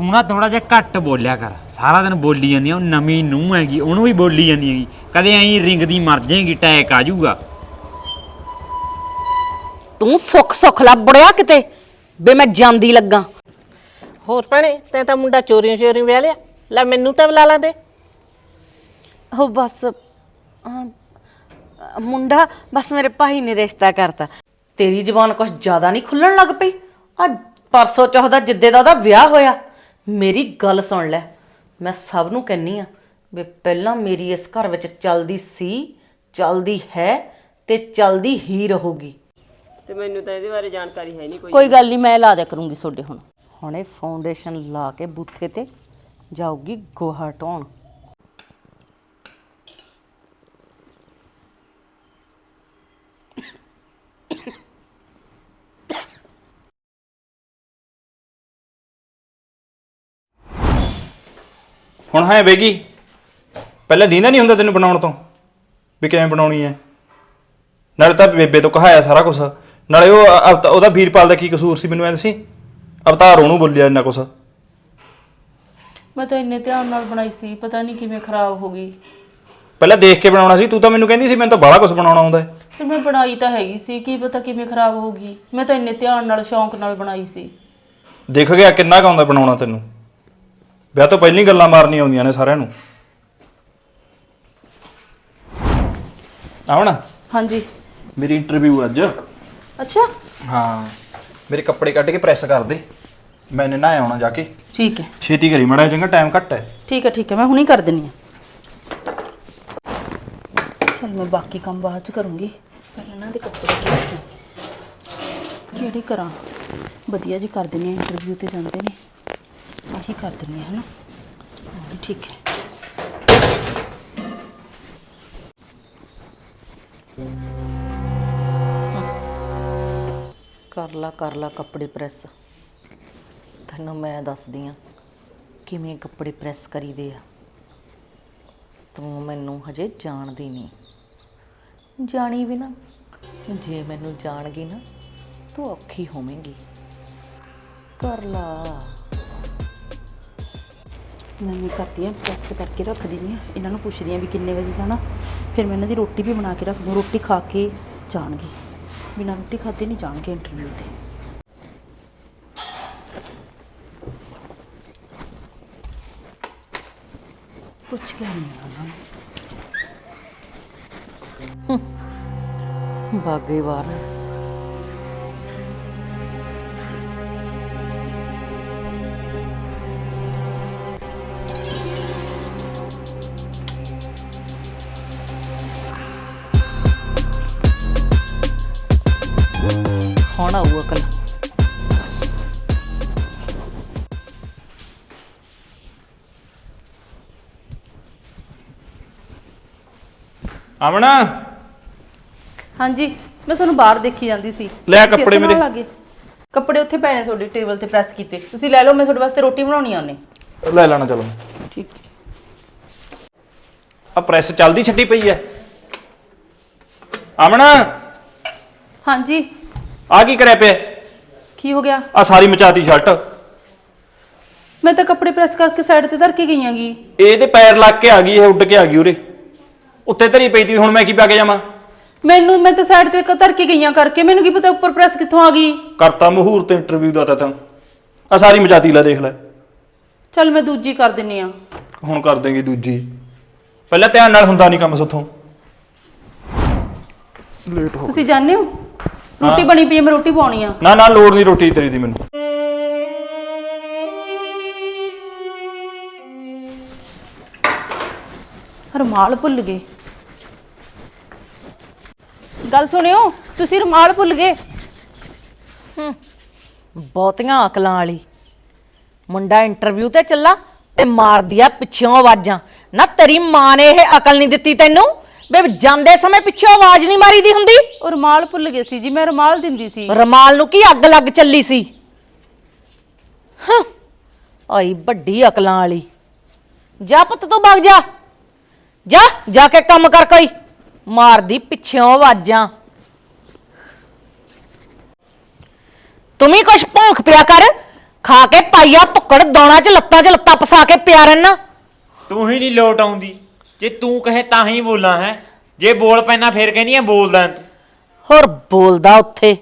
ਤੂੰ ਨਾ ਥੋੜਾ ਜਿਹਾ ਘੱਟ ਬੋਲਿਆ ਕਰ। ਸਾਰਾ ਦਿਨ ਬੋਲੀ ਜਾਂਦੀ ਆ ਉਹ ਨਵੀਂ ਨੂੰਹ ਹੈਗੀ ਉਹਨੂੰ ਵੀ ਬੋਲੀ ਜਾਂਦੀ ਹੈਗੀ। ਕਦੇ ਐਂ ਰਿੰਗ ਦੀ ਮਰ ਜਾਏਗੀ ਟੈਕ ਆ ਜਾਊਗਾ। ਤੂੰ ਸੁੱਖ ਸੁੱਖ ਲੱਭੜਿਆ ਕਿਤੇ? ਬੇ ਮੈਂ ਜਾਂਦੀ ਲੱਗਾ। ਹੋਰ ਭੈਣੇ ਤੈਂ ਤਾਂ ਮੁੰਡਾ ਚੋਰੀਆਂ ਚੋਰੀਆਂ ਵਿਆਹ ਲਿਆ। ਲੈ ਮੈਨੂੰ ਤਾਂ ਬੁਲਾ ਲਾ ਦੇ। ਉਹ ਬਸ ਮੁੰਡਾ ਬਸ ਮੇਰੇ ਭਾਈ ਨੇ ਰਿਸ਼ਤਾ ਕਰਤਾ। ਤੇਰੀ ਜ਼ਬਾਨ ਕੁਝ ਜ਼ਿਆਦਾ ਨਹੀਂ ਖੁੱਲਣ ਲੱਗ ਪਈ। ਆ ਪਰਸੋਂ ਚੌਥਾ ਜਿੱਦੇ ਦਾ ਉਹਦਾ ਵਿਆਹ ਹੋਇਆ। ਮੇਰੀ ਗੱਲ ਸੁਣ ਲੈ। ਮੈਂ ਸਭ ਨੂੰ ਕਹਿੰਨੀ ਆ ਵੀ ਪਹਿਲਾਂ ਮੇਰੀ ਇਸ ਘਰ ਵਿੱਚ ਚੱਲਦੀ ਸੀ ਚੱਲਦੀ ਹੈ ਤੇ ਚੱਲਦੀ ਹੀ ਰਹੂਗੀ। ਤੇ ਮੈਨੂੰ ਤਾਂ ਇਹਦੇ ਬਾਰੇ ਜਾਣਕਾਰੀ ਹੈ ਨਹੀਂ ਕੋਈ। ਕੋਈ ਗੱਲ ਨਹੀਂ ਮੈਂ ਲਾ ਦਿਆ ਕਰੂੰਗੀ ਤੁਹਾਡੇ ਹੁਣ। ਹੁਣੇ ਫਾਊਂਡੇਸ਼ਨ ਲਾ ਕੇ ਬੂਥੇ ਤੇ ਜਾਊਗੀ ਗੋਹਾ ਢੋਣ। ਹੁਣ ਹੈ ਬੇਗੀ ਪਹਿਲਾਂ ਦੀਂਦਾ ਨਹੀਂ ਹੁੰਦਾ ਤੈਨੂੰ ਬਣਾਉਣ ਤੋਂ ਵੀ ਕਿਵੇਂ ਬਣਾਉਣੀ ਹੈ। ਨਾਲੇ ਤਾਂ ਬੇਬੇ ਤੋਂ ਕਹਾਇਆ ਸਾਰਾ ਕੁਝ ਨਾਲੇ ਉਹ ਅਵਤਾ- ਉਹਦਾ ਵੀਰਪਾਲ ਦਾ ਕੀ ਕਸੂਰ ਸੀ ਮੈਨੂੰ ਐਂ ਦੱਸੀ? ਅਵਤਾਰ ਉਹਨੂੰ ਬੋਲਿਆ ਇੰਨਾ ਕੁਛ। ਮੈਂ ਤਾਂ ਇੰਨੇ ਧਿਆਨ ਨਾਲ ਬਣਾਈ ਸੀ ਪਤਾ ਨਹੀਂ ਕਿਵੇਂ ਖਰਾਬ ਹੋ ਗਈ। ਪਹਿਲਾਂ ਦੇਖ ਕੇ ਬਣਾਉਣਾ ਸੀ ਤੂੰ ਤਾਂ ਮੈਨੂੰ ਕਹਿੰਦੀ ਸੀ ਮੈਨੂੰ ਤਾਂ ਬਾਹਲਾ ਕੁਝ ਬਣਾਉਣਾ ਆਉਂਦਾ ਹੈ। ਫਿਰ ਮੈਂ ਬਣਾਈ ਤਾਂ ਹੈਗੀ ਸੀ ਕੀ ਪਤਾ ਕਿਵੇਂ ਖਰਾਬ ਹੋ ਗਈ। ਮੈਂ ਤਾਂ ਇੰਨੇ ਧਿਆਨ ਨਾਲ ਸ਼ੌਂਕ ਨਾਲ ਬਣਾਈ ਸੀ। ਦਿਖ ਗਿਆ ਕਿੰਨਾ ਕੁ ਆਉਂਦਾ ਬਣਾਉਣਾ ਤੈਨੂੰ। ਵਿਆਹ ਤੋਂ ਪਹਿਲਾਂ ਹੀ ਗੱਲਾਂ ਮਾਰਨੀਆਂ ਆਉਂਦੀਆਂ ਨੇ ਸਾਰਿਆਂ ਨੂੰ। ਆਵਣ ਹਾਂਜੀ। ਮੇਰੀ ਇੰਟਰਵਿਊ ਅੱਜ। ਅੱਛਾ। ਹਾਂ। ਮੇਰੇ ਕੱਪੜੇ ਕੱਢ ਕੇ ਪ੍ਰੈਸ ਕਰ ਦੇ। ਮੈਨੇ ਨਾ ਆਉਣਾ ਜਾ ਕੇ। ਠੀਕ ਹੈ। ਛੇਤੀ ਕਰੀ ਮੜਾ ਚੰਗਾ ਟਾਈਮ ਘੱਟ ਹੈ। ਠੀਕ ਹੈ ਠੀਕ ਹੈ। ਮੈਂ ਹੁਣੀ ਕਰ ਦਿੰਨੀ ਆ ਚਲ ਮੈਂ ਬਾਕੀ ਕੰਮ ਬਾਅਦ ਚ ਕਰੂੰਗੀ। ਪਹਿਲਾਂ ਇਹਨਾਂ ਦੇ ਕੱਪੜੇ ਕਿਹੜੇ ਕਿਹੜੇ ਕਰਾਂ? ਵਧੀਆ ਜੀ ਕਰ ਦਿੰਨੀ ਆ ਇੰਟਰਵਿਊ ਤੇ ਜਾਂਦੇ ਨੇ। ਆਹੀ ਕਰ ਦਿੰਨੀ ਆ ਹਨਾ? ਹਾਂ, ਠੀਕ ਹੈ। ਕਰ ਲਾ ਕਰ ਲਾ ਕੱਪੜੇ ਪ੍ਰੈਸ। ਤੈਨੂੰ ਮੈਂ ਦੱਸਦੀ ਆ ਕਿਵੇਂ ਕੱਪੜੇ ਪ੍ਰੈਸ ਕਰੀਦੇ ਆ। ਤੂੰ ਮੈਨੂੰ ਹਜੇ ਜਾਣਦੀ ਨਹੀਂ। ਜਾਣੀ ਵੀ ਨਾ। ਜੇ ਮੈਨੂੰ ਜਾਣ ਗਈ ਨਾ ਤੂੰ ਔਖੀ ਹੋਵੇਂਗੀ। ਕਰ ਲਾ। ਮੈਂ ਵੀ ਕਰਦੀ ਆ ਪ੍ਰੈਸ ਕਰਕੇ ਰੱਖ ਦਿੰਦੀ ਆ ਇਹਨਾਂ ਨੂੰ ਪੁੱਛਦੀ ਹਾਂ ਵੀ ਕਿੰਨੇ ਵਜੇ ਜਾਣਾ। ਫਿਰ ਮੈਂ ਇਹਨਾਂ ਦੀ ਰੋਟੀ ਵੀ ਬਣਾ ਕੇ ਰੱਖ ਦੂੰ ਰੋਟੀ ਖਾ ਕੇ ਜਾਣਗੇ। ਬਿਨਾਂ ਰੋਟੀ ਖਾਦੇ ਨਹੀਂ ਜਾਣਗੇ ਇੰਟਰਵਿਊ ਤੇ। ਪੁੱਛ ਕੇ ਨਹੀਂ ਆਣਾ ਬਾਗੇ ਵਾਰ। ਹੁਣ ਆਊ ਅਕਲ ਆਵਣ ਹਾਂਜੀ ਮੈਂ ਤੁਹਾਨੂੰ ਬਾਹਰ ਦੇਖੀ ਜਾਂਦੀ ਸੀ। ਲੈ ਤੁਸੀਂ ਕੱਪੜੇ ਇੱਥੇ ਮੇਰੇ। ਕੱਪੜੇ ਉੱਥੇ ਪਏ ਨੇ ਤੁਹਾਡੇ ਟੇਬਲ ਤੇ ਪ੍ਰੈਸ ਕੀਤੇ। ਤੁਸੀਂ ਲੈ ਲਓ ਮੈਂ ਤੁਹਾਡੇ ਵਾਸਤੇ ਰੋਟੀ ਬਣਾਉਣੀ ਆ ਉਹਨੇ। ਲੈ ਲੈਣਾ ਚਲੋ। ਠੀਕ। ਆ ਪ੍ਰੈਸ ਚੱਲਦੀ ਛੱਡੀ ਪਈ ਐ। ਆਵਣ ਹਾਂਜੀ। ਆ ਕੀ ਕਰਿਆ ਪਿਆ? ਕੀ ਹੋ ਗਿਆ? ਆ ਸਾਰੀ ਮਚਾਤੀ ਸ਼ਰਟ। ਮੈਂ ਤਾਂ ਕੱਪੜੇ ਪ੍ਰੈਸ ਕਰਕੇ ਸਾਈਡ ਤੇ ਧਰ ਕੇ ਗਈ ਆਂਗੀ ਇਹ ਤੇ ਪੈਰ ਲੱਗ ਕੇ ਆ ਗਈ ਇਹ ਉੱਡ ਕੇ ਆ ਗਈ ਉਰੇ। ਉੱਤੇ ਧਰੀ ਪਈ ਤੀ ਹੁਣ ਮੈਂ ਕੀ ਪਾ ਕੇ ਜਾਵਾਂ? ਮੈਨੂੰ ਮੈਂ ਤਾਂ ਸਾਈਡ ਤੇ ਕ- ਧਰ ਕੇ ਗਈਆਂ ਕਰਕੇ ਮੈਨੂੰ ਕੀ ਪਤਾ ਉੱਪਰ ਪ੍ਰੈਸ ਕਿੱਥੋਂ ਆ ਗਈ। ਕਰਤਾ ਮਹੂਰਤ ਇੰਟਰਵਿਊ ਦਾ ਤਾਂ ਤਾਂ। ਆ ਸਾਰੀ ਮਚਾਤੀ ਲੈ ਦੇਖ ਲੈ। ਚਲ ਮੈਂ ਦੂਜੀ ਕਰ ਦਿੰਨੀ ਆ। ਹੁਣ ਕਰ ਦੇਂਗੇ ਦੂਜੀ। ਪਹਿਲਾਂ ਧਿਆਨ ਨਾਲ ਹੁੰਦਾ ਨਹੀਂ ਕੰਮ ਸੋਥੋਂ। ਲੇਟ ਹੋ ਤੁਸੀਂ ਜਾਣਦੇ ਹੋ? ਰੋਟੀ ਬਣੀ ਪਈ ਮੈਂ ਰੋਟੀ ਪਾਉਣੀ ਆ। ਨਾ ਨਾ ਲੋੜ ਨਹੀਂ ਰੋਟੀ ਤੇਰੀ ਦੀ ਮੈਨੂੰ। ਰੁਮਾਲ ਭੁੱਲ ਗਏ। ਗੱਲ ਸੁਣਿਓ ਤੁਸੀਂ ਰੁਮਾਲ ਭੁੱਲ ਗਏ? ਬਹੁਤੀਆਂ ਅਕਲਾਂ ਵਾਲੀ। ਮੁੰਡਾ ਇੰਟਰਵਿਊ ਤੇ ਚੱਲਾ ਤੇ ਮਾਰਦੀ ਆ ਪਿੱਛੋਂ ਆਵਾਜ਼ਾਂ। ਨਾ ਤੇਰੀ ਮਾਂ ਨੇ ਇਹ ਅਕਲ ਨਹੀਂ ਦਿੱਤੀ ਤੈਨੂੰ? ਵੇ ਜਾਂਦੇ ਸਮੇਂ ਪਿੱਛੋਂ ਆਵਾਜ਼ ਨਹੀਂ ਮਾਰੀਦੀ ਹੁੰਦੀ? ਉਹ ਰੁਮਾਲ ਭੁੱਲ ਗਏ ਸੀ ਜੀ ਮੈਂ ਰੁਮਾਲ ਦਿੰਦੀ ਸੀ। ਰਮਾਲ ਨੂੰ ਕੀ ਅੱਗ ਲੱਗ ਚੱਲੀ ਸੀ? ਹਾਂ। ਆਈ ਵੱਡੀ ਅਕਲਾਂ ਵਾਲੀ। ਜਾ ਪੁੱਤ ਤੂੰ ਭੱਗ ਜਾ। ਜਾ ਜਾ ਕੇ ਕੰਮ ਕਰ ਕੋਈ। ਮਾਰਦੀ ਪਿੱਛੋਂ ਆਵਾਜ਼ਾਂ। ਤੂੰ ਵੀ ਕੁਛ ਭੌਂਕ ਪਿਆ ਕਰ। ਖਾ ਕੇ ਪਾਈਆ ਭੁੱਕੜ ਦੋਣਾ 'ਚ ਲੱਤਾਂ 'ਚ ਲੱਤਾਂ ਪਸਾ ਕੇ ਪਿਆ ਰਹਿਣਾ। ਤੂੰ ਹੀ ਨਹੀਂ ਲੋਟ ਆਉਂਦੀ। ਜੇ ਤੂੰ ਕਹੇ ਤਾਂ ਹੀ ਬੋਲਾਂ ਹੈ। ਜੇ ਬੋਲ ਪੈਣਾ ਫੇਰ ਕਹਿੰਦੀ ਆ ਬੋਲਦਾ। ਹੋਰ ਬੋਲਦਾ ਉੱਥੇ।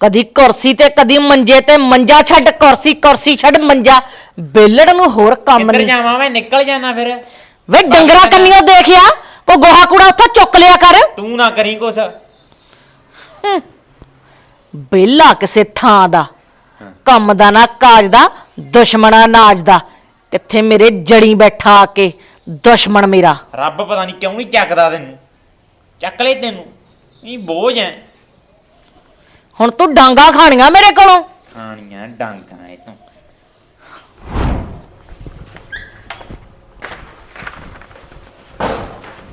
ਕਦੀ ਕੁਰਸੀ ਤੇ ਕਦੀ ਮੰਜੇ ਤੇ ਮੰਜਾ ਛੱਡ ਕੁਰਸੀ ਕੁਰਸੀ ਛੱਡ ਮੰਜਾ। ਬੇਲੜ ਨੂੰ ਹੋਰ ਕੰਮ ਕਿੱਧਰ ਨਹੀਂ ਜਾਵਾਂ ਮੈਂ? ਨਿਕਲ ਜਾਣਾ ਫਿਰ। ਵੇ ਡੰਗਰਾ ਕੰਨੀਓ ਦੇਖਿਆ ਕੋ ਗੋਹਾ ਕੂੜਾ ਉੱਥੋਂ ਚੁੱਕ ਲਿਆ ਕਰ। ਤੂੰ ਨਾ ਕਰੀ ਕੁਛ। ਬੇਲਾ ਕਿਸੇ ਥਾਂ ਦਾ। ਕੰਮ ਦਾ ਨਾ ਕਾਜ ਦਾ ਦੁਸ਼ਮਣਾ ਨਾਜ ਦਾ। ਕਿੱਥੇ ਮੇਰੇ ਜੜੀ ਬੈਠਾ ਆ ਕੇ। ਦੁਸ਼ਮਣ ਮੇਰਾ। ਰੱਬ ਪਤਾ ਨਹੀਂ ਕਿਉਂ ਨਹੀਂ ਚੱਕਦਾ ਤੈਨੂੰ। ਚੱਕ ਲੈ ਤੈਨੂੰ। ਨਹੀਂ ਬੋਝ ਐ। ਹੁਣ ਤੂੰ ਡਾਂਗਾ ਖਾਣੀਆਂ ਮੇਰੇ ਕੋਲੋਂ? ਖਾਣੀਆਂ ਡਾਂਗਾਂ ਇਹ ਤੋਂ।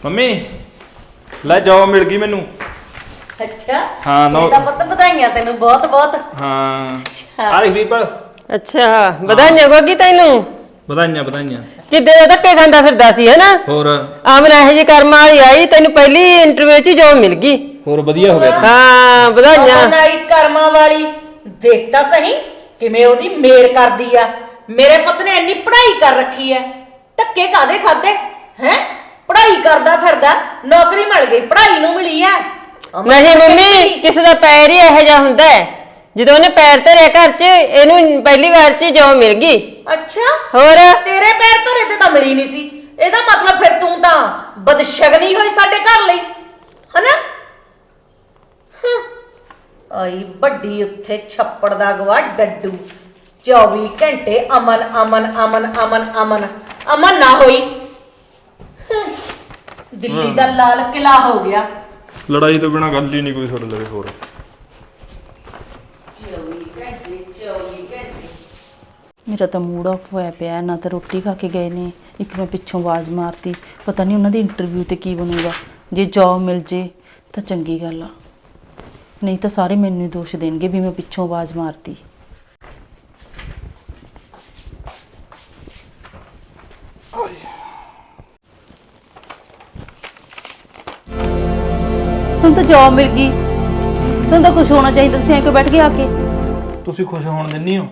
ਮੰਮੀ ਲੈ ਜਾਓ ਮਿਲ ਗਈ ਮੈਨੂੰ। ਅੱਛਾ। ਹਾਂ ਨੋ ਪੁੱਤ ਵਧਾਈਆਂ ਤੈਨੂੰ ਬਹੁਤ ਬਹੁਤ। ਹਾਂ। ਆ ਵੀਰਪਾਲ। ਅੱਛਾ ਵਧਾਈਆਂ ਗੋਗੀ ਤੈਨੂੰ। ਵਧਾਈਆਂ ਵਧਾਈਆਂ। ਕਿੱਦੇ ਦਾ ਧੱਕੇ ਖਾਂਦਾ ਫਿਰਦਾ ਸੀ ਹੈਨਾ? ਹੋਰ। ਆਮਨ ਇਹੋ ਜਿਹੀ ਕਰਮ ਵਾਲੀ ਆਈ ਤੈਨੂੰ ਪਹਿਲੀ ਇੰਟਰਵਿਊ 'ਚ ਜੋਬ ਮਿਲ ਗਈ। ਹੋਰ ਵਧੀਆ ਹੋ ਗਿਆ ਤੂੰ। ਹਾਂ ਵਧਾਈਆਂ। ਨਾਈ ਕਰਮਾਂ ਵਾਲੀ। ਦੇਖ ਤਾਂ ਸਹੀ ਕਿਵੇਂ ਉਹਦੀ ਮੇਰ ਕਰਦੀ ਆ। ਮੇਰੇ ਪੁੱਤ ਨੇ ਇੰਨੀ ਪੜ੍ਹਾਈ ਕਰ ਰੱਖੀ ਐ ਧੱਕੇ ਕਾਦੇ ਖਾਦੇ ਹੈ? ਪੜ੍ਹਾਈ ਕਰਦਾ ਫਿਰਦਾ ਨੌਕਰੀ ਮਿਲ ਗਈ ਪੜ੍ਹਾਈ ਨੂੰ ਮਿਲੀ ਐ ਨਹੀਂ ਮੰਮੀ ਕਿਸੇ ਦਾ ਪੈਰ ਹੀ ਇਹੋ ਜਿਹਾ ਹੁੰਦਾ ਹੈ। ਜਦੋਂ ਉਹਨੇ ਪੈਰ ਧਰਿਆ ਘਰ 'ਚ ਇਹਨੂੰ ਪਹਿਲੀ ਵਾਰ 'ਚ ਜੋਬ ਮਿਲ ਗਈ। ਅੱਛਾ? ਹੋਰ? ਤੇਰੇ ਪੈਰ ਧਰੇ ਤੇ ਤਾਂ ਮਿਲੀ ਨਹੀਂ ਸੀ। ਇਹਦਾ ਮਤਲਬ ਫਿਰ ਤੂੰ ਤਾਂ ਬਦਸ਼ਗਨੀ ਹੋਈ ਸਾਡੇ ਘਰ ਲਈ। ਹਨਾ? ਹੰ। ਆਈ ਵੱਡੀ ਉੱਥੇ ਛੱਪੜ ਦਾ ਗਵਾ ਡੱਡੂ। 24 ਘੰਟੇ ਅਮਨ ਅਮਨ ਅਮਨ ਅਮਨ ਅਮਨ ਅਮਨ ਨਾ ਹੋਈ। ਹੰ। ਦਿੱਲੀ ਦਾ ਲਾਲ ਕਿਲਾ ਹੋ ਗਿਆ। ਲੜਾਈ ਤੋਂ ਬਿਨਾ ਗੱਲ ਹੀ ਨਹੀਂ ਕੋਈ ਲਵੇ ਹੋਰ। ਮੇਰਾ ਤਾਂ ਮੂਡ ਆਫ ਹੋਇਆ ਪਿਆ ਨਾ ਤਾਂ ਰੋਟੀ ਖਾ ਕੇ ਗਏ ਨੇ। ਇੱਕ ਮੈਂ ਪਿੱਛੋਂ ਆਵਾਜ਼ ਮਾਰਤੀ, ਪਤਾ ਨਹੀਂ ਉਹਨਾਂ ਦੀ ਇੰਟਰਵਿਊ ਤੇ ਕੀ ਬਣੂਗਾ। ਜੇ ਜੌਬ ਮਿਲ ਜੇ, ਤਾਂ ਚੰਗੀ ਗੱਲ ਆ। ਨਹੀਂ ਤਾਂ ਸਾਰੇ ਮੈਨੂੰ ਹੀ ਦੋਸ਼ ਦੇਣਗੇ ਵੀ ਮੈਂ ਪਿੱਛੋਂ ਆਵਾਜ਼ ਮਾਰਤੀ। ਤੁਹਾਨੂੰ ਤਾਂ ਜੌਬ ਮਿਲ ਗਈ। ਤੁਹਾਨੂੰ ਤਾਂ ਖੁਸ਼ ਹੋਣਾ ਚਾਹੀਦਾ ਤੁਸੀਂ ਐਂ ਕਿਉਂ ਬੈਠ ਕੇ ਆ ਕੇ? ਤੁਸੀਂ ਖੁਸ਼ ਹੋਣ ਦਿੰਨੀ ਹੋ?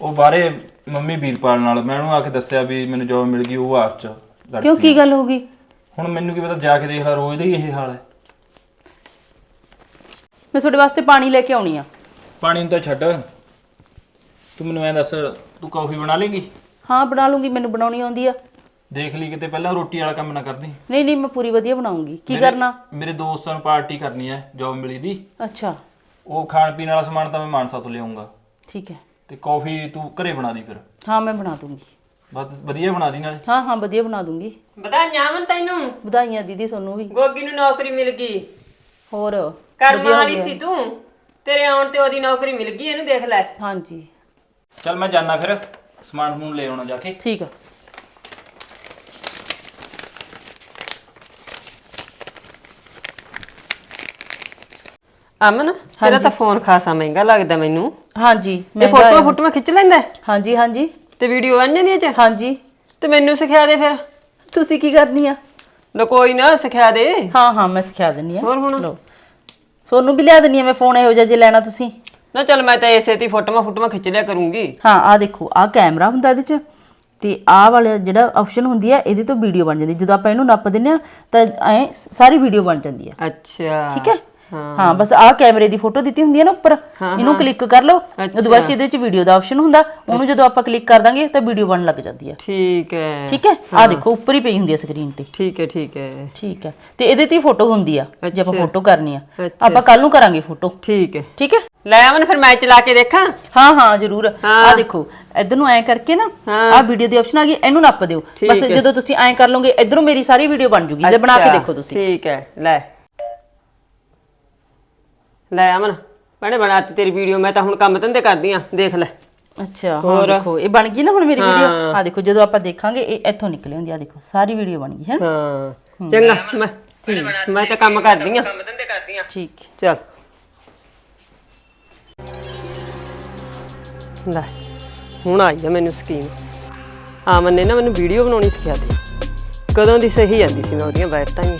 ਉਹ ਬਾਰੇ ਮੰਮੀ ਵੀਰਪਾਲ ਨਾਲ ਮੈਂ ਉਹਨੂੰ ਆ ਕੇ ਦੱਸਿਆ ਵੀ ਮੈਨੂੰ ਜੋਬ ਮਿਲ ਗਈ ਉਹ ਆਪ ਚ ਲੜ ਕਿਉਂ। ਕੀ ਗੱਲ ਹੋ ਗਈ? ਹੁਣ ਮੈਨੂੰ ਕੀ ਪਤਾ ਜਾ ਕੇ ਦੇਖ ਲੈ ਰੋਜ਼ ਦਾ ਹੀ ਇਹ ਹਾਲ ਹੈ। ਮੈਂ ਤੁਹਾਡੇ ਵਾਸਤੇ ਪਾਣੀ ਲੈ ਕੇ ਆਉਣੀ ਆ। ਪਾਣੀ ਨੂੰ ਤਾਂ ਛੱਡ। ਤੂੰ ਮੈਨੂੰ ਐ ਦੱਸ ਤੂੰ ਕੌਫੀ ਬਣਾ ਲੇਗੀ? ਹਾਂ ਬਣਾ ਲੂੰਗੀ ਮੈਨੂੰ ਬਣਾਉਣੀ ਆਉਂਦੀ ਆ। ਦੇਖ ਲਈ ਕਿਤੇ ਪਹਿਲਾਂ ਰੋਟੀ ਵਾਲਾ ਕੰਮ ਨਾ ਕਰਦੀ। ਨਹੀਂ ਨਹੀਂ ਮੈਂ ਪੂਰੀ ਵਧੀਆ ਬਣਾਉਂਗੀ। ਕੀ ਕਰਨਾ? ਮੇਰੇ ਦੋਸਤਾਂ ਨੂੰ ਪਾਰਟੀ ਕਰਨੀ ਹੈ ਜੋਬ ਮਿਲੀ ਦੀ। ਅੱਛਾ। ਉਹ ਖਾਣ ਪੀਣ ਵਾਲਾ ਸਮਾਨ ਤਾਂ ਮੈਂ ਮਾਨਸਾ ਤੋਂ ਲਿਆਉਂਗਾ। ਠੀਕ ਹੈ। ਤੇ ਕੌਫੀ ਤੂੰ ਘਰੇ ਬਣਾ ਦੀ ਫਿਰ? ਹਾਂ ਮੈਂ ਬਣਾ ਦੂੰਗੀ। ਬਸ ਵਧੀਆ ਬਣਾ ਦੀ ਨਾਲੇ? ਹਾਂ ਹਾਂ ਵਧੀਆ ਬਣਾ ਦੂੰਗੀ। ਵਧਾਈਆਂ ਅਮਨ ਤੈਨੂੰ। ਵਧਾਈਆਂ ਦੀਦੀ ਤੁਹਾਨੂੰ ਵੀ। ਗੋਗੀ ਨੂੰ ਨੌਕਰੀ ਮਿਲ ਗਈ। ਹੋਰ ਕਰਮ ਵਧੀਆ ਹੋ ਵਾਲੀ ਗਿਆ। ਸੀ ਤੂੰ। ਤੇਰੇ ਆਉਣ ਤੇ ਉਹਦੀ ਨੌਕਰੀ ਮਿਲ ਗਈ ਇਹਨੂੰ ਦੇਖ ਲੈ। ਹਾਂਜੀ। ਚੱਲ ਮੈਂ ਜਾਣਾ ਫਿਰ ਸਮਾਨ ਸਮੂਨ ਲੈ ਆਉਣਾ ਜਾ ਕੇ। ਠੀਕ ਆ। ਅਮਨ ਤੇਰਾ ਤਾਂ ਫੋਨ ਖਾਸਾ ਮਹਿੰਗਾ ਲੱਗਦਾ ਮੈਨੂੰ। ਹਾਂਜੀ ਇਹ ਮਹਿੰਗਾ ਫੋਟੋ। ਫੋਟੋਆਂ ਖਿੱਚ ਲੈਂਦਾ? ਹੈ? ਹਾਂਜੀ ਹਾਂਜੀ। ਤੇ ਵੀਡੀਓ ਜਾਂਦੀ ਹੈ ਚ ਹਾਂਜੀ। ਤੇ ਮੈਨੂੰ ਸਿਖਾ ਦੇ ਫਿਰ। ਤੁਸੀਂ ਕੀ ਕਰਨੀ ਆ? ਲੋ ਕੋਈ ਨਾ ਸਿਖਾ ਦੇ। ਹਾਂ ਹਾਂ ਮੈਂ ਸਿਖਾ ਦਿੰਨੀ ਆ। ਹੋਰ ਹੁਣ? ਲਓ। ਤੁਹਾਨੂੰ ਵੀ ਲਿਆ ਦਿੰਨੀ ਆ ਮੈਂ ਫੋਨ ਇਹੋ ਜਿਹਾ ਜੇ ਲੈਣਾ ਤੁਸੀਂ। ਨਾ ਚੱਲ ਮੈਂ ਤਾਂ ਇਸੇ ਤੇ ਫੋਟੋਆਂ ਫੋਟੋਆਂ ਖਿੱਚ ਲਿਆ ਕਰੂੰਗੀ। ਹਾਂ ਆ ਦੇਖੋ ਆ ਕੈਮਰਾ ਹੁੰਦਾ ਇਹਦੇ ਚ। ਤੇ ਆਹ ਵਾਲਾ ਜਿਹੜਾ ਆਪਸ਼ਨ ਹੁੰਦੀ ਆ ਇਹਦੇ ਤੋਂ ਵੀਡੀਓ ਬਣ ਜਾਂਦੀ ਜਦੋਂ ਆਪਾਂ ਇਹਨੂੰ ਨੱਪ ਦਿੰਨੇ ਆ ਤਾਂ ਐ ਸਾਰੀ ਵੀਡੀਓ ਬਣ ਜਾਂਦੀ ਆ। ਅੱਛਾ। ਠੀਕ ਹੈ? ਹਾਂ। ਬਸ ਆਹ ਕੈਮਰੇ ਦੀ ਫੋਟੋ ਦਿੱਤੀ ਹੁੰਦੀ ਹੈ ਨਾ ਉੱਪਰ ਇਹਨੂੰ ਕਲਿੱਕ ਕਰ ਲਓ। ਉਦੋਂ ਬਾਅਦ 'ਚ ਇਹਦੇ ਚ ਵੀਡੀਓ ਦਾ ਆਪਸ਼ਨ ਹੁੰਦਾ। ਉਹਨੂੰ ਜਦੋਂ ਆਪਾਂ ਕਲਿੱਕ ਕਰ ਦਾਂਗੇ ਤਾਂ ਵੀਡੀਓ ਬਣਨ ਲੱਗ ਜਾਂਦੀ ਹੈ। ਠੀਕ ਹੈ। ਠੀਕ ਹੈ? ਆਹ ਦੇਖੋ ਉੱਪਰ ਹੀ ਪਈ ਹੁੰਦੀ ਹੈ ਸਕਰੀਨ ਤੇ। ਠੀਕ ਹੈ ਠੀਕ ਹੈ। ਠੀਕ ਹੈ। ਤੇ ਇਹਦੇ ਤੇ ਫੋਟੋ ਹੁੰਦੀ ਆ ਜੇ ਆਪਾਂ। ਫੋਟੋ ਕਰਨੀ ਆ। ਆਪਾਂ ਕੱਲ ਨੂੰ ਕਰਾਂਗੇ ਫੋਟੋ ਠੀਕ ਹੈ। ਠੀਕ ਹੈ? ਲੈ ਅਮਨ ਫਿਰ ਮੈਂ ਚਲਾ ਕੇ ਦੇਖਾਂ? ਹਾਂ ਹਾਂ ਜ਼ਰੂਰ। ਆਹ ਦੇਖੋ ਇਧਰ ਨੂੰ ਐ ਕਰਕੇ ਨਾ। ਆਹ ਵੀਡੀਓ ਦੀ ਆਪਸ਼ਨ ਆ ਗਈ ਇਹਨੂੰ ਨੱਪ ਦਿਓ। ਬਸ। ਜਦੋਂ ਤੁਸੀਂ ਐ ਕਰ ਲਓਗੇ ਇਧਰੋਂ ਮੇਰੀ ਸਾਰੀ ਵੀਡੀਓ ਬਣ ਜੂਗੀ। ਜੇ ਬਣਾ ਕੇ ਦੇਖੋ ਤੁਸੀਂ। ਠੀਕ ਹੈ। ਲੈ। ਲੈ ਅਮਨ ਭੈਣੇ ਬਣਾ ਤੇ ਤੇਰੀ ਵੀਡੀਓ ਮੈਂ ਤਾਂ ਹੁਣ ਕੰਮ ਧੰਦੇ ਕਰਦੀ ਆ ਦੇਖ ਲੈ। ਅੱਛਾ ਹਾਂ ਹੋਰ? ਦੇਖੋ ਇਹ ਬਣ ਗਈ ਨਾ ਹੁਣ ਮੇਰੀ ਵੀਡੀਓ। ਆ ਦੇਖੋ ਜਦੋਂ ਆਪਾਂ ਦੇਖਾਂਗੇ ਇਹ ਇੱਥੋਂ ਨਿਕਲੇ ਹੁੰਦੀ ਆ ਦੇਖੋ ਸਾਰੀ ਵੀਡੀਓ ਬਣ ਗਈ ਹੈ ਨਾ? ਹਾਂ ਚੰਗਾ ਮੈਂ ਮੈਂ ਤਾਂ ਕੰਮ ਕਰਦੀ ਆ। ਕੰਮ ਧੰਦੇ ਕਰਦੀ ਆ। ਠੀਕ। ਹੈ। ਚਲ। ਲੈ ਹੁਣ ਆਈ ਆ ਮੈਨੂੰ ਸਕੀਮ। ਆਮਨ ਨੇ ਨਾ ਮੈਨੂੰ ਵੀਡੀਓ ਬਣਾਉਣੀ ਸਿਖਾ ਦੇ ਕਦੋਂ ਦੀ ਸਹੀ ਆਂਦੀ ਸੀ ਮੈਂ ਉਹਦੀਆਂ ਵੈਬਤਾਂ ਹੀ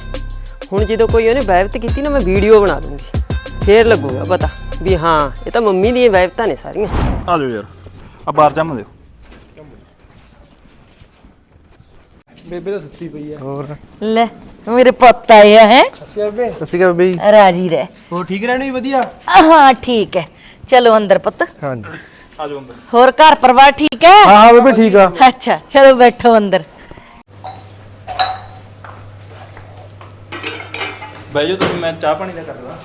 ਹੁਣ ਜਦੋਂ ਕੋਈ ਉਹਨੇ ਵੈਬਤ ਕੀਤੀ ਨਾ ਮੈਂ ਵੀਡੀਓ ਬਣਾ ਦੂੰਗੀ। ਫੇਰ ਲੱਗੂਗਾ ਪਤਾ। ਵੀ ਹਾਂ ਇਹ ਤਾਂ ਮੰਮੀ ਦੀਆਂ ਵੈਬਤਾਂ ਨੇ ਸਾਰੀਆਂ। ਆ ਜਾਓ ਯਾਰ ਆ ਬਾਹਰ ਜੰਮ ਦਿਓ। ਬੇਬੇ ਤਾਂ ਸੁੱਤੀ ਪਈ ਆ। ਹੋਰ? ਲੈ ਮੇਰੇ ਪੁੱਤ ਆਇਆ ਹੈ? ਬੇਬੇ। ਸਸੀ ਕਾ ਬੇਬੇ ਰਾਜੀ ਰਹਿ। ਹੋਰ ਠੀਕ ਰਹਿਣੀ ਵਧੀਆ? ਹਾਂ ਠੀਕ ਹੈ। ਚਲੋ ਅੰਦਰ ਪੁੱਤ। ਹਾਂਜੀ। ਆ ਜਾਓ ਅੰਦਰ। ਹੋਰ ਘਰ ਪਰਿਵਾਰ ਠੀਕ ਹੈ? ਹਾਂ ਹਾਂ ਬੇਬੇ ਠੀਕ ਆ। ਅੱਛਾ ਚਲੋ ਬੈਠੋ ਅੰਦਰ। ਬਹਿ ਜਾਓ ਤੁਸੀਂ ਮੈਂ ਚਾਹ ਪਾਣੀ ਦਾ ਕਰ ਲਾਂ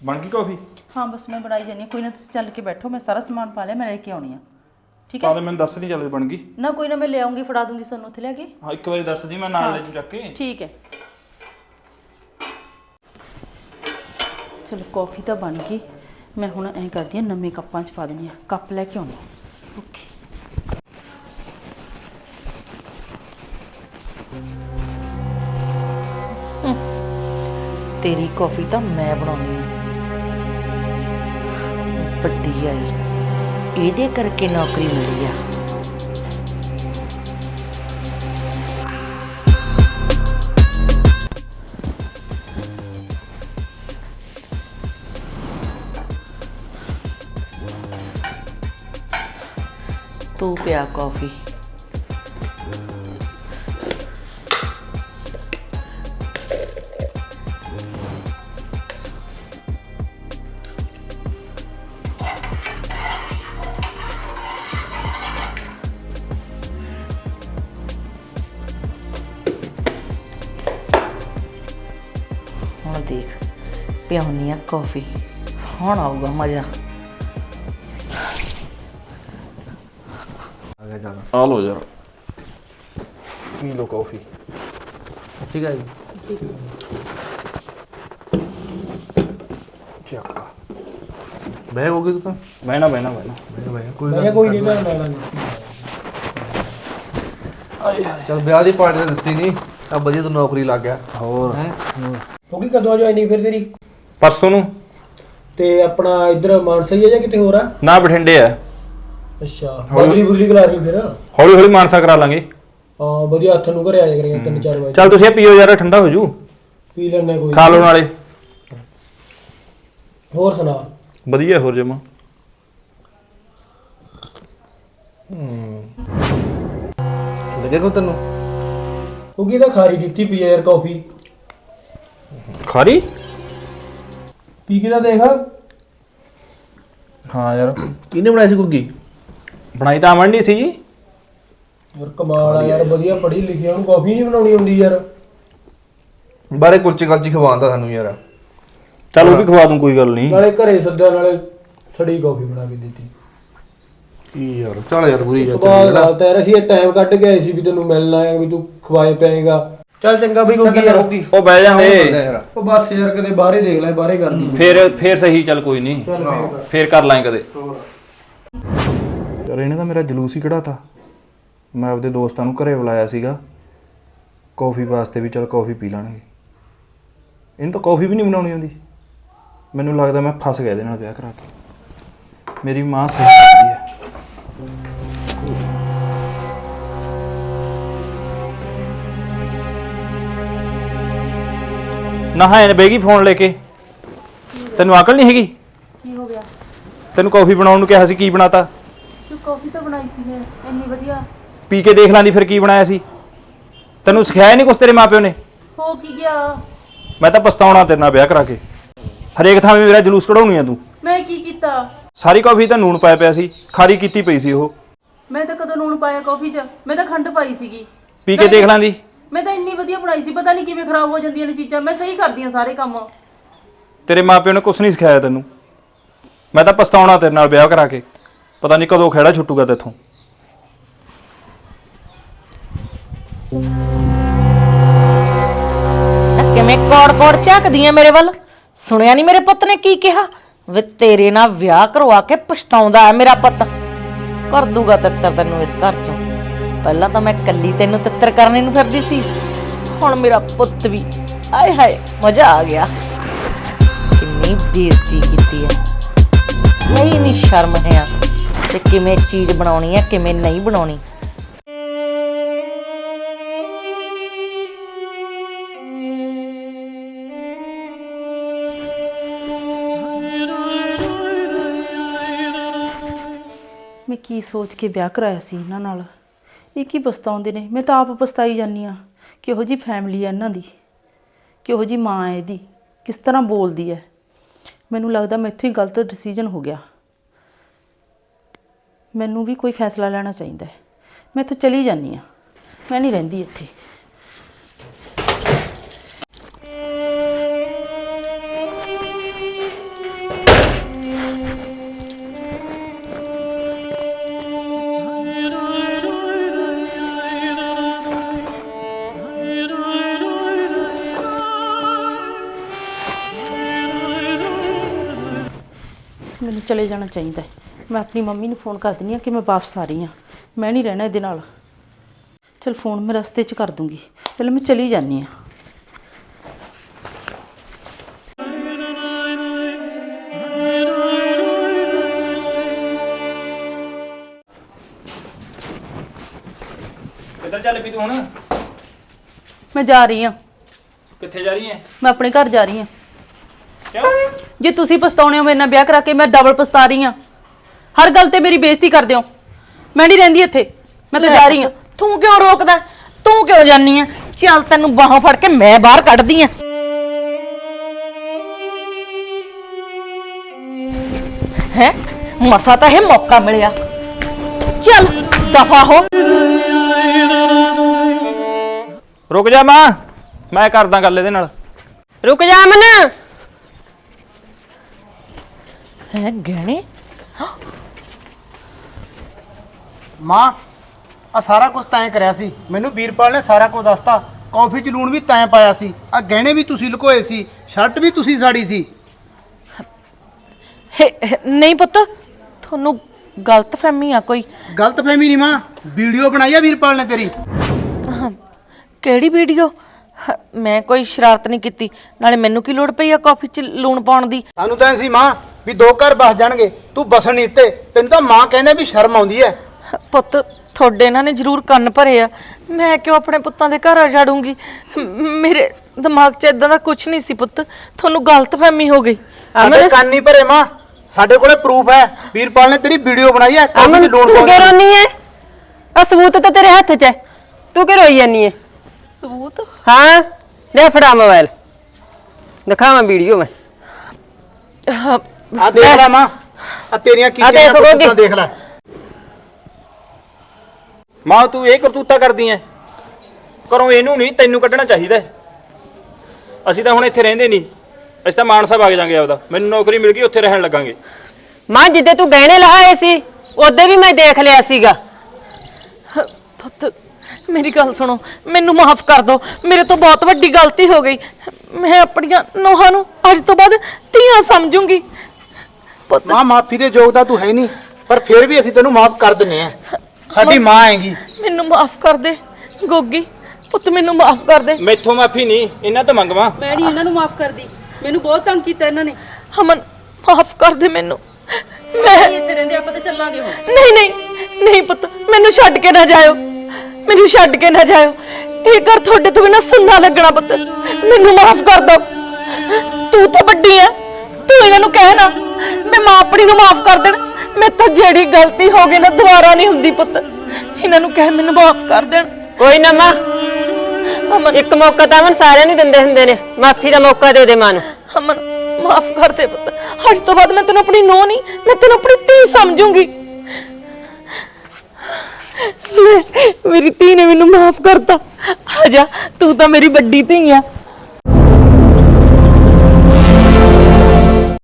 ਬਣ ਗਈ ਕਾਫੀ? ਹਾਂ ਬਸ ਮੈਂ ਬਣਾਈ ਜਾਨੀ। ਕੋਈ ਨਾ ਤੁਸੀਂ ਚੱਲ ਕੇ ਬੈਠੋ ਮੈਂ ਸਾਰਾ ਸਮਾਨ ਪਾ ਲਿਆ ਮੈਂ ਲੈ ਕੇ ਆਉਣੀ ਆ। ਠੀਕ ਤਾਂ ਹੈ ਤੇ ਮੈਨੂੰ ਦੱਸ ਨਹੀਂ ਚੱਲ ਬਣ ਗਈ। ਨਾ ਕੋਈ ਨਾ ਮੈਂ ਲੈ ਆਉਂਗੀ ਫੜਾ ਦੂੰਗੀ ਤੁਹਾਨੂੰ ਉੱਥੇ ਲੈ ਕੇ। ਹਾਂ ਇੱਕ ਵਾਰੀ ਦੱਸ ਦੀ ਮੈਂ ਨਾਲ ਲੈ ਜੂ ਚੱਕ ਕੇ। ਠੀਕ ਹੈ। ਚਲੋ ਕੌਫੀ ਤਾਂ ਬਣ ਗਈ। ਮੈਂ ਹੁਣ ਐਂ ਕਰਦੀ ਹਾਂ ਨਵੇਂ ਕੱਪਾਂ 'ਚ ਪਾ ਦਿੰਦੀ ਹਾਂ। ਕੱਪ ਲੈ ਕੇ ਆਉਣੀ ਓਕੇ ਤੇਰੀ ਕਾਫੀ ਤਾਂ ਮੈਂ ਬਣਾਉਣੀ ਆ ਵੱਡੀ ਆਈ। ਇਹਦੇ ਕਰਕੇ ਨੌਕਰੀ ਮਿਲੀ ਆ। ਤੂੰ ਪਿਆ ਕਾਫੀ। ਹੁਣ ਦੇਖ ਪਿਆਉਣੀ ਆ ਕਾਫੀ। ਹੁਣ ਆਊਗਾ ਮਜ਼ਾ। ਆ ਲੋ ਯਾਰ ਪੀ ਲੋ ਕਾਫੀ ਸੀਗਾ ਜੀ ਚੱਕ ਬਹਿ ਹੋ ਗਈ ਤੂੰ ਤਾਂ ਬਹਿਣਾ ਬਹਿਣਾ ਬਹਿਣਾ ਕੋਈ ਨਾ ਕੋਈ ਨਹੀਂ ਮੈਂ ਚਲ ਵਿਆਹ ਦੀ ਪਾਰਟੀ ਤਾਂ ਦਿੱਤੀ ਨਹੀਂ ਆ ਵਧੀਆ ਤੂੰ ਨੌਕਰੀ ਲੱਗ ਗਿਆ ਹੋਰ ਹੈ ਹੋ ਗਈ ਕਦੋਂ ਜੁਆਇਨਿੰਗ ਫਿਰ ਤੇਰੀ ਪਰਸੋਂ ਨੂੰ ਤੇ ਆਪਣਾ ਇੱਧਰ ਮਾਨਸਾ ਹੀ ਹੈ ਜਾਂ ਕਿਤੇ ਹੋਰ ਆ ਨਾ ਬਠਿੰਡੇ ਆ ਅੱਛਾ ਬਦਲੀ ਬੁਦਲੀ ਕਰਾ ਰਹੀ ਫਿਰ। ਹੌਲੀ ਹੌਲੀ ਮਾਨਸਾ ਕਰਾ ਲਾਂਗੇ। ਹਾਂ ਵਧੀਆ ਹੱਥ ਨੂੰ ਘਰੇ ਆ ਜਾ ਕਰੀਏ ਤਿੰਨ ਚਾਰ ਵਜੇ। ਚੱਲ ਤੁਸੀਂ ਇਹ ਪੀਓ ਯਾਰ ਠੰਡਾ ਹੋ ਜੂ। ਪੀ ਲੈਣੇ ਕੋਈ ਖਾ ਲਓ ਨਾਲੇ ਹੋਰ ਸੁਣਾ? ਵਧੀਆ ਹੋਰ ਜਮਾ। ਲੱਗੇ ਕੋ ਤੈਨੂੰ? ਗਈ ਤਾਂ ਖਾਰੀ ਕੀਤੀ ਪੀ ਯਾਰ ਕਾਫੀ? ਖਾਰੀ? ਪੀ ਕੇ ਤਾਂ ਦੇਖ? ਹਾਂ ਯਾਰ। ਕਿਹਨੇ ਬਣਾਈ ਸੀ ਕੁੱਗੀ? ਬਣਾਈ ਤਾਂ ਅਮਨ ਨਹੀਂ ਸੀ ਜੀ। ਯਾਰ ਕਮਾਲ ਆ ਯਾਰ ਵਧੀਆ ਪੜ੍ਹੀ ਲਿਖੀ ਆ, ਉਹਨੂੰ ਕਾਫੀ ਨਹੀਂ ਬਣਾਉਣੀ ਆਉਂਦੀ ਯਾਰ। ਬਾਰੇ ਕੁਲਚੇ ਕਲਚੀ ਖਵਾਉਂਦਾ ਸਾਨੂੰ ਯਾਰ। ਚੱਲ ਉਹ ਵੀ ਖਵਾ ਦੂੰ ਕੋਈ ਗੱਲ ਨਹੀਂ। ਨਾਲੇ ਘਰੇ ਸੱਦਿਆ ਨਾਲੇ ਸੜੀ ਕਾਫੀ ਬਣਾ ਕੇ ਦਿੱਤੀ। ਕੀ ਯਾਰ ਚੱਲ ਯਾਰ ਬੁਰੀ ਯਾਰ ਸੁਭਾਅ ਗੱਲ ਤਾਂ ਯਾਰ ਅਸੀਂ ਇਹ ਟਾਈਮ ਕੱਢ ਕੇ ਆਏ ਸੀ ਵੀ ਤੈਨੂੰ ਮਿਲਣ ਆਇਆ ਵੀ ਤੂੰ ਖਵਾਏ ਪਏਗਾ ਚੱਲ ਚੰਗਾ ਬਈ ਕੋਈ ਯਾਰ। ਉਹ ਬਹਿ ਜਾਂਦੇ ਉਹ ਬਸ ਯਾਰ ਕਦੇ ਬਾਹਰੇ ਦੇਖ ਲੈ ਬਾਹਰੇ ਕਰ ਲਈ। ਫੇਰ ਫੇਰ ਸਹੀ ਚੱਲ ਕੋਈ ਨਹੀਂ। ਚੱਲ ਫੇਰ ਕਰ। ਫੇਰ ਕਰ ਲਾਂਗੇ ਕਦੇ। ਯਾਰ ਇਹਨੇ ਤਾਂ ਮੇਰਾ ਜਲੂਸ ਹੀ ਕਢਾਤਾ। ਮੈਂ ਆਪਦੇ ਦੋਸਤਾਂ ਨੂੰ ਘਰੇ ਬੁਲਾਇਆ ਸੀਗਾ। ਕਾਫੀ ਵਾਸਤੇ ਵੀ ਚਲ ਕਾਫੀ ਪੀ ਲਾਂਗੇ ਇਹਨੂੰ ਤਾਂ ਕਾਫੀ ਵੀ ਨਹੀਂ ਬਣਾਉਣੀ ਆਉਂਦੀ। ਮੈਨੂੰ ਲੱਗਦਾ ਮੈਂ ਫਸ ਗਿਆ ਇਹਦੇ ਨਾਲ ਵਿਆਹ ਕਰਾ ਕੇ। ਮੇਰੀ ਮਾਂ ਕਹਿੰਦੀ ਹੈ। ਨਾ ਹਾਂ ਬੇਗੀ ਫੋਨ ਲੈ ਕੇ। ਤੈਨੂੰ ਅਕਲ ਨਹੀਂ ਹੈਗੀ? ਕੀ ਹੋ ਗਿਆ? ਤੈਨੂੰ ਕਾਫੀ ਬਣਾਉਣ ਨੂੰ ਕਿਹਾ ਸੀ ਕੀ ਬਣਾਤਾ? ਤੂੰ ਕਾਫੀ ਤਾਂ ਬਣਾਈ ਸੀ ਮੈਂ ਇੰਨੀ ਵਧੀਆ। ਪੀ ਕੇ ਦੇਖ ਲਾਂਦੀ ਫਿਰ ਕੀ ਬਣਾਇਆ ਸੀ? ਤੈਨੂੰ ਸਿਖਾਇਆ ਨਹੀਂ ਕੁਛ ਤੇਰੇ ਮਾਪਿਓ ਨੇ? ਹੋ ਕੀ ਗਿਆ? ਮੈਂ ਤਾਂ ਪਛਤਾਉਣਾ ਤੇਰੇ ਨਾਲ ਵਿਆਹ ਕਰਾ ਕੇ। ਹਰੇਕ ਥਾਂ 'ਤੇ ਮੇਰਾ ਜਲੂਸ ਕਢਾਉਣੀ ਆ ਤੂੰ। ਮੈਂ ਕੀ ਕੀਤਾ? ਸਾਰੀ ਕਾਫੀ ਤਾਂ ਨੂਣ ਪਾਇਆ ਪਿਆ ਸੀ ਖਾਰੀ ਕੀਤੀ ਪਈ ਸੀ ਉਹ। ਮੈਂ ਤਾਂ ਕਦੋਂ ਲੂਣ ਪਾਇਆ ਕਾਫੀ 'ਚ? ਮੈਂ ਤਾਂ ਖੰਡ ਪਾਈ ਸੀਗੀ। ਪੀ ਕੇ ਦੇਖ ਲਾਂਦੀ। ਮੈਂ ਤਾਂ ਇੰਨੀ ਵਧੀਆ ਬਣਾਈ ਸੀ ਪਤਾ ਨਹੀਂ ਕਿਵੇਂ ਖਰਾਬ ਹੋ ਜਾਂਦੀਆਂ ਨੇ ਚੀਜ਼ਾਂ। ਮੈਂ ਸਹੀ ਕਰਦੀ ਹਾਂ ਸਾਰੇ ਕੰਮ। ਤੇਰੇ ਮਾਪਿਓ ਨੇ ਕੁਛ ਨਹੀਂ ਸਿਖਾਇਆ ਤੈਨੂੰ। ਮੈਂ ਤਾਂ ਪਛਤਾਉਣਾ ਤੇਰੇ ਨਾਲ ਵਿਆਹ ਕਰਾ ਕੇ। ਪਤਾ ਨਹੀਂ ਕਦੋਂ ਖਹਿੜਾ ਛੁੱਟੂਗਾ ਤੇਥੋਂ ਨਾ ਕਿਵੇਂ ਕੌੜ ਕੌੜ ਝਾਕਦੀਆਂ ਮੇਰੇ ਵੱਲ? ਸੁਣਿਆ ਨਹੀਂ ਮੇਰੇ ਪੁੱਤ ਨੇ ਕੀ ਕਿਹਾ? ਵੇ ਤੇਰੇ ਨਾਲ ਵਿਆਹ ਕਰਵਾ ਕੇ ਪਛਤਾਉਂਦਾ ਹੈ ਮੇਰਾ ਪੁੱਤ। ਕਰ ਦੂਗਾ ਤਿੱਤਰ ਤੈਨੂੰ ਇਸ ਘਰ ਚੋਂ। ਪਹਿਲਾਂ ਤਾਂ ਮੈਂ ਕੱਲੀ ਤੈਨੂੰ ਤਿੱਤਰ ਕਰਨੇ ਨੂੰ ਫਿਰਦੀ ਸੀ। ਹੁਣ ਮੇਰਾ ਪੁੱਤ ਵੀ ਆਏ ਹਾਏ, ਮਜ਼ਾ ਆ ਗਿਆ। ਕਿੰਨੀ ਬੇਇੱਜ਼ਤੀ ਕੀਤੀ ਹੈ। ਨਹੀਂ ਨਹੀਂ ਸ਼ਰਮ ਹੈ। ਤੇ ਕਿਵੇਂ ਚੀਜ਼ ਬਣਾਉਣੀ ਹੈ, ਕਿਵੇਂ ਨਹੀਂ ਬਣਾਉਣੀ। ਮੈਂ ਕੀ ਸੋਚ ਕੇ ਵਿਆਹ ਕਰਾਇਆ ਸੀ ਇਹਨਾਂ ਨਾਲ? ਇਹ ਕੀ ਪਛਤਾਉਂਦੇ ਨੇ? ਮੈਂ ਤਾਂ ਆਪ ਪਛਤਾਈ ਜਾਂਦੀ ਆ ਕਿਹੋ ਜੀ ਫੈਮਿਲੀ ਹੈ ਇਹਨਾਂ ਦੀ ਕਿਹੋ ਜੀ ਮਾਂ ਹੈ ਇਹਦੀ, ਕਿਸ ਤਰ੍ਹਾਂ ਬੋਲਦੀ ਹੈ? ਮੈਨੂੰ ਲੱਗਦਾ ਮੈਥੋਂ ਹੀ ਗਲਤ ਡਿਸੀਜਨ ਹੋ ਗਿਆ। ਮੈਨੂੰ ਵੀ ਕੋਈ ਫੈਸਲਾ ਲੈਣਾ ਚਾਹੀਦਾ ਹੈ। ਮੈਂ ਇੱਥੋਂ ਚਲੀ ਜਾਂਦੀ ਆ ਮੈਂ ਨਹੀਂ ਰਹਿੰਦੀ ਇੱਥੇ। ਮੈਨੂੰ ਚਲੇ ਜਾਣਾ ਚਾਹੀਦਾ ਹੈ। ਮੈਂ ਆਪਣੀ ਮੰਮੀ ਨੂੰ ਫੋਨ ਕਰ ਦਿੰਦੀ ਹਾਂ ਕਿ ਮੈਂ ਵਾਪਸ ਆ ਰਹੀ ਹਾਂ। ਮੈਂ ਨਹੀਂ ਰਹਿਣਾ ਇਹਦੇ ਨਾਲ। ਚਲ ਫੋਨ ਮੈਂ ਰਸਤੇ 'ਚ ਕਰ ਦੂੰਗੀ। ਪਹਿਲਾਂ ਮੈਂ ਚਲੀ ਜਾਂਦੀ ਹਾਂ। ਕਿੱਧਰ ਚੱਲ ਪਈ ਤੂੰ ਹੁਣ? ਮੈਂ ਜਾ ਰਹੀ ਹਾਂ। ਕਿੱਥੇ ਜਾ ਰਹੀ ਹੈ? ਮੈਂ ਆਪਣੇ ਘਰ ਜਾ ਰਹੀ ਹਾਂ। ਕਿਉਂ? ਜੇ ਤੁਸੀਂ ਪਛਤਾਉਣੇ ਹੋ ਮੇਰੇ ਨਾਲ ਵਿਆਹ ਕਰਾ ਕੇ ਮੈਂ ਡਬਲ ਪਛਤਾ ਰਹੀ ਹਾਂ। ਹਰ ਗੱਲ ਤੇ ਮੇਰੀ ਬੇਇੱਜ਼ਤੀ ਕਰਦੇ ਹੋ। ਮੈਂ ਨਹੀਂ ਰਹਿੰਦੀ ਇੱਥੇ। ਮੈਂ ਤਾਂ ਜਾ ਰਹੀ ਹਾਂ। ਤੂੰ ਕਿਉਂ ਰੋਕਦਾ? ਤੂੰ ਕਿਉਂ ਜਾਨੀ ਆ? ਚੱਲ ਤੈਨੂੰ ਬਾਹਾਂ ਫੜ ਕੇ ਮੈਂ ਬਾਹਰ ਕੱਢਦੀ ਆ। ਹੈ? ਮਸਾ ਤਾਂ ਇਹ ਮੌਕਾ ਮਿਲਿਆ। ਚੱਲ ਦਫਾ ਹੋ। ਰੁਕ ਜਾ ਮਾਂ। ਮੈਂ ਕਰਦਾ ਗੱਲ ਇਹਦੇ ਨਾਲ। ਰੁਕ ਜਾ ਅਮਨ। ਹੈ ਗਹਿਣੇ? ਮਾਂ ਆ ਸਾਰਾ ਕੁਝ ਤੈਂ ਕਰਿਆ ਸੀ। ਮੈਨੂੰ ਵੀਰਪਾਲ ਨੇ ਸਾਰਾ ਕੁਝ ਦੱਸਤਾ। ਕੌਫੀ ਚ ਲੂਣ ਵੀ ਤੈਂ ਪਾਇਆ ਸੀ। ਆ ਗਹਿਣੇ ਵੀ ਤੁਸੀਂ ਲੁਕੋਏ ਸੀ। ਸ਼ਰਟ ਵੀ ਤੁਸੀਂ ਸਾੜੀ ਸੀ। ਹੇ- ਨਹੀਂ ਪੁੱਤ ਤੁਹਾਨੂੰ ਗਲਤ ਫਹਿਮੀ ਆ ਕੋਈ। ਗਲਤ ਫਹਿਮੀ ਨਹੀਂ ਮਾਂ। ਵੀਡੀਓ ਬਣਾਈ ਆ ਵੀਰਪਾਲ ਨੇ ਤੇਰੀ। ਕਿਹੜੀ ਵੀਡੀਓ? ਹ, ਮੈਂ ਕੋਈ ਸ਼ਰਾਰਤ ਨਹੀਂ ਕੀਤੀ। ਨਾਲੇ ਮੈਨੂੰ ਕੀ ਲੋੜ ਪਈ ਆ ਕਾਫੀ ਚ ਲੂਣ ਪਾਉਣ ਦੀ? ਸਾਨੂੰ ਤਾਂ ਐਂ ਸੀ ਮਾਂ ਵੀ ਦੋ ਘਰ ਬਸ ਜਾਣਗੇ। ਤੂੰ ਬਸਣ ਨਹੀਂ ਤੇ ਤੈਨੂੰ ਤਾਂ ਮਾਂ ਕਹਿੰਦੇ ਵੀ ਸ਼ਰਮ ਆਉਂਦੀ ਐ। ਪੁੱਤ ਤੁਹਾਡੇ ਇਹਨਾਂ ਨੇ ਜ਼ਰੂਰ ਕੰਨ ਭਰੇ ਆ। ਮੈਂ ਕਿਉਂ ਆਪਣੇ ਪੁੱਤਾਂ ਦੇ ਘਰ ਆ ਛਾੜੂੰਗੀ ਮੇਰੇ ਦਿਮਾਗ 'ਚ ਇਦਾਂ ਦਾ ਕੁਝ ਨਹੀਂ ਸੀ ਪੁੱਤ। ਤੁਹਾਨੂੰ ਗਲਤ ਫਹਿਮੀ ਹੋ ਗਈ। ਸਾਡੇ ਕੰਨ ਨਹੀਂ ਭਰੇ ਮਾਂ। ਸਾਡੇ ਕੋਲੇ ਪ੍ਰੂਫ ਹੈ। ਵੀਰਪਾਲ ਨੇ ਤੇਰੀ ਵੀਡੀਓ ਬਣਾਈ ਐ ਕਾਫੀ ਅਮਨ ਚ ਲੂਣ ਤੂੰ ਪਾਉਂਦੀ ਕਿਉਂ ਹੈ। ਆ ਸਬੂਤ ਤਾਂ ਤੇਰੇ ਹੱਥ 'ਚ ਹੈ। ਤੂੰ ਕਿ ਰੋਈ ਜਾਨੀ ਹੈ? ਸਬੂਤ? ਹਾਂ। ਲੈ ਫੜਾ ਮੋਬਾਈਲ ਦਿਖਾਵਾਂ ਵੀਡੀਓ ਮੈਂ। ਆ ਦੇਖ ਲੈ ਮਾਂ। ਆ ਤੇਰੀਆਂ ਕੀ ਰੋਗੀ। ਕਰਤੂਤਾਂ ਦੇਖ ਲੈ। ਮਾਂ ਤੂੰ ਇਹ ਕਰਤੂਤਾ ਕਰਦੀ ਐ। ਕਰੋ ਇਹਨੂੰ ਨਹੀਂ ਤੈਨੂੰ ਕੱਢਣਾ ਚਾਹੀਦਾ ਹੈ। ਅਸੀਂ ਤਾਂ ਹੁਣ ਇੱਥੇ ਰਹਿੰਦੇ ਨਹੀਂ। ਅਸੀਂ ਤਾਂ ਮਾਨਸਾ ਵਗ ਜਾਾਂਗੇ ਆਪਦਾ। ਮੈਨੂੰ ਨੌਕਰੀ ਮਿਲ ਗਈ ਉੱਥੇ ਰਹਿਣ ਲੱਗਾਂਗੇ। ਮਾਂ ਜਿੱਦੇ ਤੂੰ ਗਹਿਣੇ ਲਹਾਏ ਸੀ ਉਹਦੇ ਵੀ ਮੈਂ ਦੇਖ ਲਿਆ ਸੀਗਾ। ਪੁੱਤ ਮੇਰੀ ਗੱਲ ਸੁਣੋ। ਮੈਨੂੰ ਮਾਫ ਕਰ ਦਿਓ ਮੇਰੇ ਤੋਂ ਬਹੁਤ ਵੱਡੀ ਗਲਤੀ ਹੋ ਗਈ। ਮੈਂ ਆਪਣੀਆਂ ਨੋਹਾਂ ਨੂੰ ਅੱਜ ਤੋਂ ਬਾਅਦ ਧੀਆਂ ਸਮਝੂੰਗੀ। ਪੁੱਤ ਮਾਂ ਮਾਫੀ ਦੇ ਯੋਗ ਤਾਂ ਤੂੰ ਹੈ ਨਹੀਂ ਪਰ ਫਿਰ ਵੀ ਅਸੀਂ ਤੈਨੂੰ ਮਾਫ ਕਰ ਦਿੰਨੇ ਆ ਸਾਡੀ ਮਾਂ ਆਏਗੀ। ਮੈਨੂੰ ਮਾਫ ਕਰ ਦੇ ਗੋਗੀ। ਪੁੱਤ ਮੈਨੂੰ ਮਾਫ ਕਰ ਦੇ। ਮੈਥੋਂ ਮਾਫੀ ਨਹੀਂ ਇਹਨਾਂ ਤੋਂ ਮੰਗਵਾ। ਮੈਂ ਨਹੀਂ ਇਹਨਾਂ ਨੂੰ ਮਾਫ ਕਰਦੀ। ਮੈਨੂੰ ਬਹੁਤ ਤੰਗ ਕੀਤਾ ਇਹਨਾਂ ਨੇ। ਹਮਨ ਮਾਫ ਕਰ ਦੇ ਮੈਨੂੰ। ਮੈਂ ਇੱਥੇ ਰਹਿੰਦੇ ਆਪਾਂ ਤਾਂ ਚੱਲਾਂਗੇ ਹੁਣ। ਨਹੀਂ ਨਹੀਂ ਨਹੀਂ ਪੁੱਤ ਮੈਨੂੰ ਛੱਡ ਕੇ ਨਾ ਜਾਇਓ। ਮੈਨੂੰ ਛੱਡ ਕੇ ਨਾ ਜਾਇਓ। ਇਹ ਘਰ ਤੁਹਾਡੇ ਤੋਂ ਬਿਨਾ ਸੁੰਨਾ ਲੱਗਣਾ ਪੁੱਤ। ਮੈਨੂੰ ਮਾਫ ਕਰ ਦਿਓ ਤੂੰ ਤਾਂ ਵੱਡੀ ਆ ਤੂੰ ਇਹਨਾਂ ਨੂੰ ਕਹਿ ਨਾ। ਮੈਂ ਮਾਂ ਆਪਣੀ ਨੂੰ ਮਾਫ ਕਰ ਦੇਣ। ਮੈਂ ਤਾਂ ਜਿਹੜੀ ਗਲਤੀ ਹੋ ਗਈ ਨਾ ਦੁਬਾਰਾ ਨਹੀਂ ਹੁੰਦੀ ਪੁੱਤ। ਇਹਨਾਂ ਨੂੰ ਕਹਿ ਮੈਨੂੰ ਮਾਫ ਕਰ ਦੇਣ। ਕੋਈ ਨਾ ਮਾਂ। ਅਮਨ। ਇੱਕ ਮੌਕਾ ਤਾਂ ਅਮਨ ਸਾਰਿਆਂ ਨੂੰ ਦਿੰਦੇ ਹੁੰਦੇ ਨੇ। ਮਾਫੀ ਦਾ ਮੌਕਾ ਦੇ ਦੇ ਮਾਂ ਨੂੰ। ਅਮਨ ਮਾਫ ਕਰ ਦੇ ਪੁੱਤ। ਅੱਜ ਤੋਂ ਬਾਅਦ ਮੈਂ ਤੈਨੂੰ ਆਪਣੀ ਨੋ ਨਹੀਂ ਮੈਂ ਤੈਨੂੰ ਆਪਣੀ ਧੀ ਸਮਝੂੰਗੀ। ਲੈ, ਮੇਰੀ ਧੀ ਨੇ ਮੈਨੂੰ ਮਾਫ ਕਰਤਾ। ਆ ਜਾ ਤੂੰ ਤਾਂ ਮੇਰੀ ਵੱਡੀ ਧੀ ਆ।